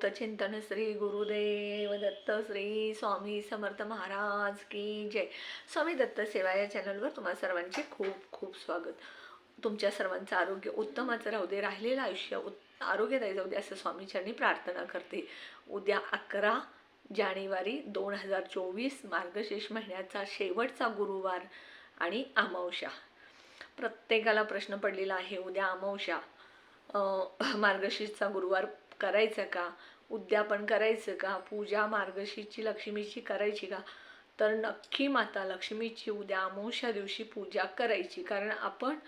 अवधूत चिंतन श्री गुरुदेव दत्त श्री स्वामी समर्थ महाराज की जय. स्वामी दत्त सेवा या चॅनलवर तुम्हा सर्वांचे खूप खूप स्वागत. तुमच्या सर्वांचं आरोग्य उत्तमाचं राहू दे राहिलेलं आयुष्य उत् आरोग्यदायी जाऊ दे असं स्वामीच्यांनी प्रार्थना करते. उद्या अकरा जानेवारी दोन हजार चोवीस मार्गशीर्ष महिन्याचा शेवटचा गुरुवार आणि अमावशा प्रत्येकाला प्रश्न पडलेला आहे उद्या अमावश्या मार्गशीर्षचा गुरुवार करायचं का? उद्यापन करायचं का? पूजा मार्गशीची लक्ष्मीची करायची का? तर नक्की माता लक्ष्मीची उद्या अमावश्या दिवशी पूजा करायची. कारण आपण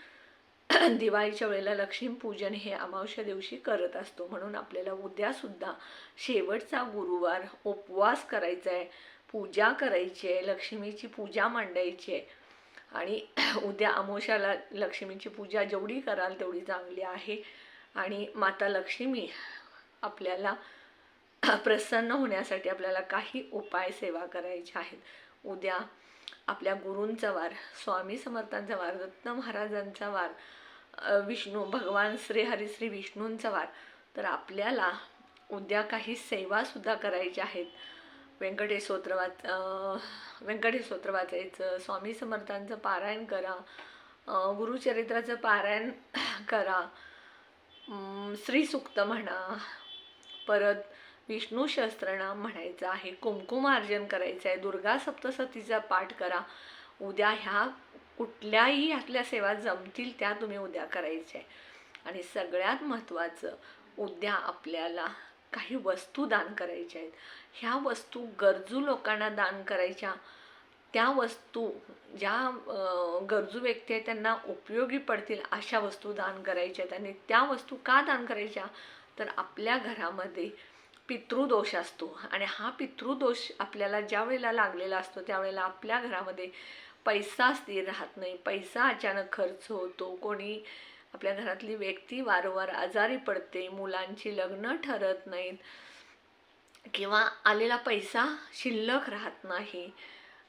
दिवाळीच्या वेळेला लक्ष्मीपूजन हे अमावश्या दिवशी करत असतो. म्हणून आपल्याला उद्यासुद्धा शेवटचा गुरुवार उपवास करायचा आहे पूजा करायची आहे लक्ष्मीची पूजा मांडायची आहे आणि उद्या अमावश्याला लक्ष्मीची पूजा जेवढी कराल तेवढी चांगली आहे. आणि माता लक्ष्मी आपल्याला प्रसन्न होण्यासाठी आपल्याला काही उपाय सेवा करायच्या आहेत. उद्या आपल्या गुरूंचा वार स्वामी समर्थांचा वार दत्त महाराजांचा वार विष्णू भगवान श्री हरी श्री विष्णूंचा वार. तर आपल्याला उद्या काही सेवासुद्धा करायच्या आहेत. व्यंकटेश स्तोत्र वाच अ, व्यंकटेश स्तोत्र वाचायचं स्वामी समर्थांचं पारायण करा गुरुचरित्राचं पारायण करा श्रीसुक्त म्हणा परत विष्णू सहस्त्रनाम म्हणायचं आहे कुंकुमार्जन करायचं आहे दुर्गा सप्तसतीचा पाठ करा. उद्या ह्या कुठल्याही ह्यातल्या सेवा जमतील त्या तुम्ही उद्या करायच्या आहे. आणि सगळ्यात महत्त्वाचं उद्या आपल्याला काही वस्तू दान करायच्या आहेत. ह्या वस्तू गरजू लोकांना दान करायच्या. त्या वस्तू ज्या गरजू व्यक्ती आहेत त्यांना उपयोगी पडतील अशा वस्तू दान करायच्या आहेत. आणि त्या वस्तू का दान करायच्या? तर आपल्या घरामध्ये पितृदोष असतो. आणि हा पितृदोष आपल्याला ज्या वेळेला लागलेला असतो त्यावेळेला आपल्या घरामध्ये पैसा स्थिर राहत नाही. पैसा अचानक खर्च होतो. कोणी आपल्या घरातली व्यक्ती वारंवार आजारी पडते मुलांची लग्न ठरत नाहीत किंवा आलेला पैसा शिल्लक राहत नाही.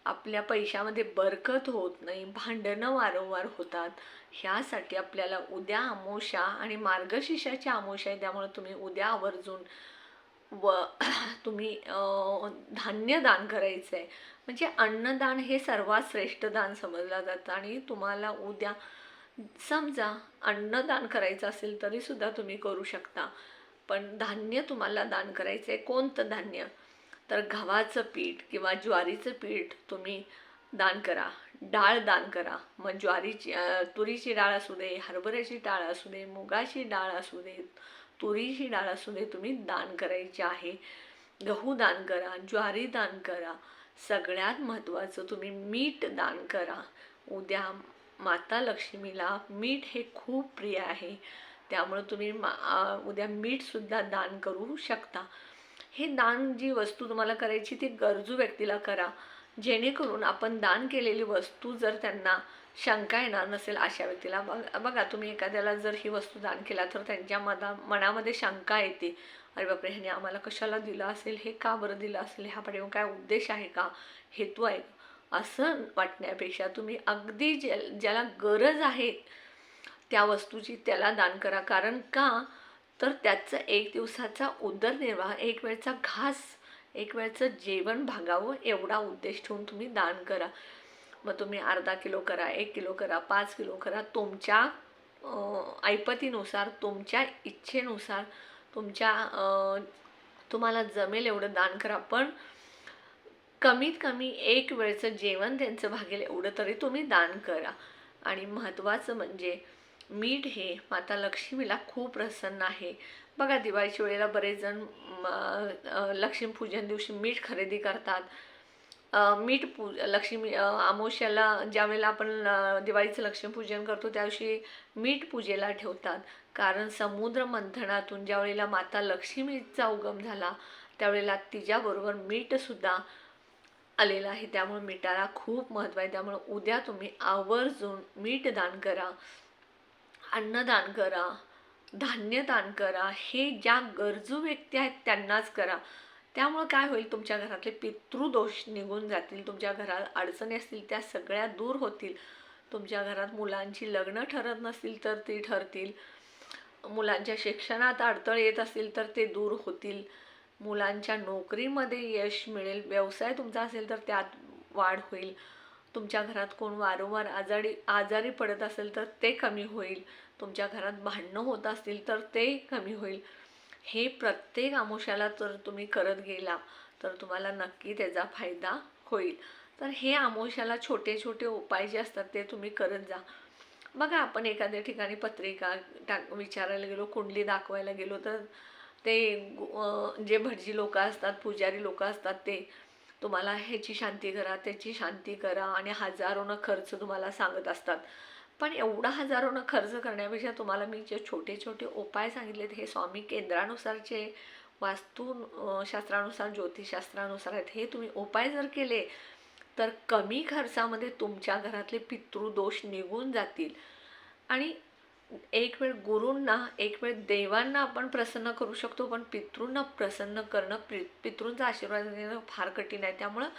आपल्या पैशामध्ये बरकत होत नाही भांडणं वारंवार होतात. ह्यासाठी आपल्याला उद्या अमोशा आणि मार्गशीर्षाची अमावस्या आहे त्यामुळे तुम्ही उद्या आवर्जून व तुम्ही धान्य दान करायचं आहे म्हणजे अन्नदान हे सर्वात श्रेष्ठ दान समजलं जातं आणि तुम्हाला उद्या समजा अन्नदान करायचं असेल तरीसुद्धा तुम्ही करू शकता. पण धान्य तुम्हाला दान करायचं आहे कोणतं धान्य? तर गव्हाचं पीठ किंवा ज्वारीचं पीठ तुम्ही दान करा. डाळ दान करा. मग ज्वारीची तुरीची डाळ असू दे हरभऱ्याची डाळ असू दे मुगाची डाळ असू दे तुरीची डाळ असू दे तुम्ही दान करायची आहे. गहू दान करा ज्वारी दान करा. सगळ्यात महत्त्वाचं तुम्ही मीठ दान करा. उद्या माता लक्ष्मीला मीठ हे खूप प्रिय आहे. त्यामुळे तुम्ही मा उद्या मीठसुद्धा दान करू शकता. हे दान जी वस्तू तुम्हाला करायची ती गरजू व्यक्तीला करा. जेणेकरून आपण दान केलेली वस्तू जर त्यांना शंका येणार नसेल अशा व्यक्तीला बघ बघा तुम्ही एखाद्याला जर ही वस्तू दान केला तर त्यांच्या मना मनामध्ये शंका येते. अरे बापरे ह्याने आम्हाला कशाला दिलं असेल? हे का बरं दिलं असेल? ह्या पाठीमागे काय उद्देश आहे का? हेतू आहे असं वाटण्यापेक्षा तुम्ही अगदी ज्या ज्याला गरज आहे त्या वस्तूची त्याला दान करा. कारण का? तर त्याचं एक दिवसाचा उदरनिर्वाह एक वेळचा घास एक वेळचं जेवण भागावं एवढा उद्देश ठेवून तुम्ही दान करा. मग तुम्ही अर्धा किलो करा एक किलो करा पाच किलो करा. तुमच्या ऐपतीनुसार तुमच्या इच्छेनुसार तुमच्या तुम्हाला जमेल एवढं दान करा. पण कमीत कमी एक वेळचं जेवण त्यांचं भागेल एवढं तरी तुम्ही दान करा. आणि महत्त्वाचं म्हणजे मीठ हे माता लक्ष्मीला खूप प्रसन्न आहे. बघा दिवाळीच्या वेळेला बरेच जण म, लक्ष्मीपूजन दिवशी मीठ खरेदी करतात. मीठ पू लक्ष्मी अ, ज्यावेळेला ज्या वेळेला आपण दिवाळीचं लक्ष्मीपूजन करतो त्या दिवशी मीठ पूजेला ठेवतात. कारण समुद्र मंथनातून ज्या वेळेला माता लक्ष्मीचा उगम झाला त्यावेळेला तिच्याबरोबर मीठसुद्धा आलेलं आहे. त्यामुळे मिठाला खूप महत्त्व आहे. त्यामुळे उद्या तुम्ही आवर्जून मीठ दान करा. अन्नदान करा धान्यदान करा हे ज्या गरजू व्यक्ती आहेत त्यांनाच करा. त्यामुळं काय होईल तुमच्या घरातले पितृदोष निघून जातील तुमच्या घरात अडचणी असतील त्या सगळ्या दूर होतील. तुमच्या घरात मुलांची लग्न ठरत नसतील तर ती ठरतील. मुलांच्या शिक्षणात अडथळे येत असतील तर ते दूर होतील. मुलांच्या नोकरीमध्ये यश मिळेल व्यवसाय तुमचा असेल तर त्यात वाढ होईल. तुमच्या घरात कोण वारंवार आजारी आजारी पडत असेल तर ते कमी होईल. तुमच्या घरात भांडणं होत असतील तर ते कमी होईल. हे प्रत्येक आमुष्याला जर तुम्ही करत गेला तर तुम्हाला नक्की त्याचा फायदा होईल. तर हे आमोशाला छोटे छोटे उपाय जे असतात ते तुम्ही करत जा. बघा आपण एखाद्या ठिकाणी पत्रिका टाक विचारायला गेलो कुंडली दाखवायला गेलो तर ते जे भटजी लोक असतात पुजारी लोक असतात ते तुम्हाला ह्याची शांती करा त्याची शांती करा आणि हजारोनं खर्च तुम्हाला सांगत असतात. पण एवढा हजारोनं खर्च करण्यापेक्षा तुम्हाला मी जे छोटे छोटे उपाय सांगितलेत हे स्वामी केंद्रानुसारचे वास्तू शास्त्रानुसार ज्योतिषशास्त्रानुसार आहेत. हे तुम्ही उपाय जर केले तर कमी खर्चामध्ये तुमच्या घरातले पितृदोष निघून जातील. आणि एक वेळ गुरूंना एक वेळ देवांना आपण प्रसन्न करू शकतो पण पितृंना प्रसन्न करणं पि पितृंचा आशीर्वाद घेणं फार कठीण आहे. त्यामुळं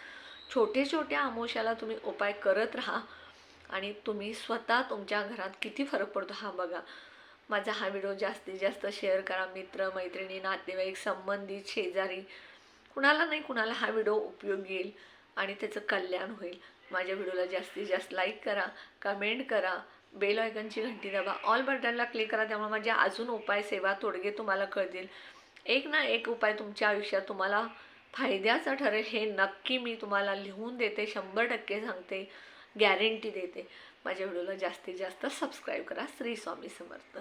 छोटे छोट्या आमोशाला तुम्ही उपाय करत राहा आणि तुम्ही स्वतः तुमच्या घरात किती फरक पडतो हा बघा. माझा हा व्हिडिओ जास्तीत जास्त शेअर करा. मित्र मैत्रिणी नातेवाईक संबंधित शेजारी कुणाला नाही कुणाला हा व्हिडिओ उपयोगी येईल आणि त्याचं कल्याण होईल. माझ्या व्हिडिओला जास्तीत जास्त लाईक करा कमेंट करा बेल आयकनची घंटी दाबा. ऑल बटनला क्लिक करा त्यामुळे माझे अजून उपाय सेवा तोडगे तुम्हाला कळतील. एक ना एक उपाय तुमच्या आयुष्यात तुम्हाला फायद्याचा ठरेल हे नक्की मी तुम्हाला लिहून देते शंभर टक्के सांगते गॅरंटी देते. माझ्या व्हिडिओला जास्तीत जास्त सबस्क्राईब करा. श्री स्वामी समर्थ.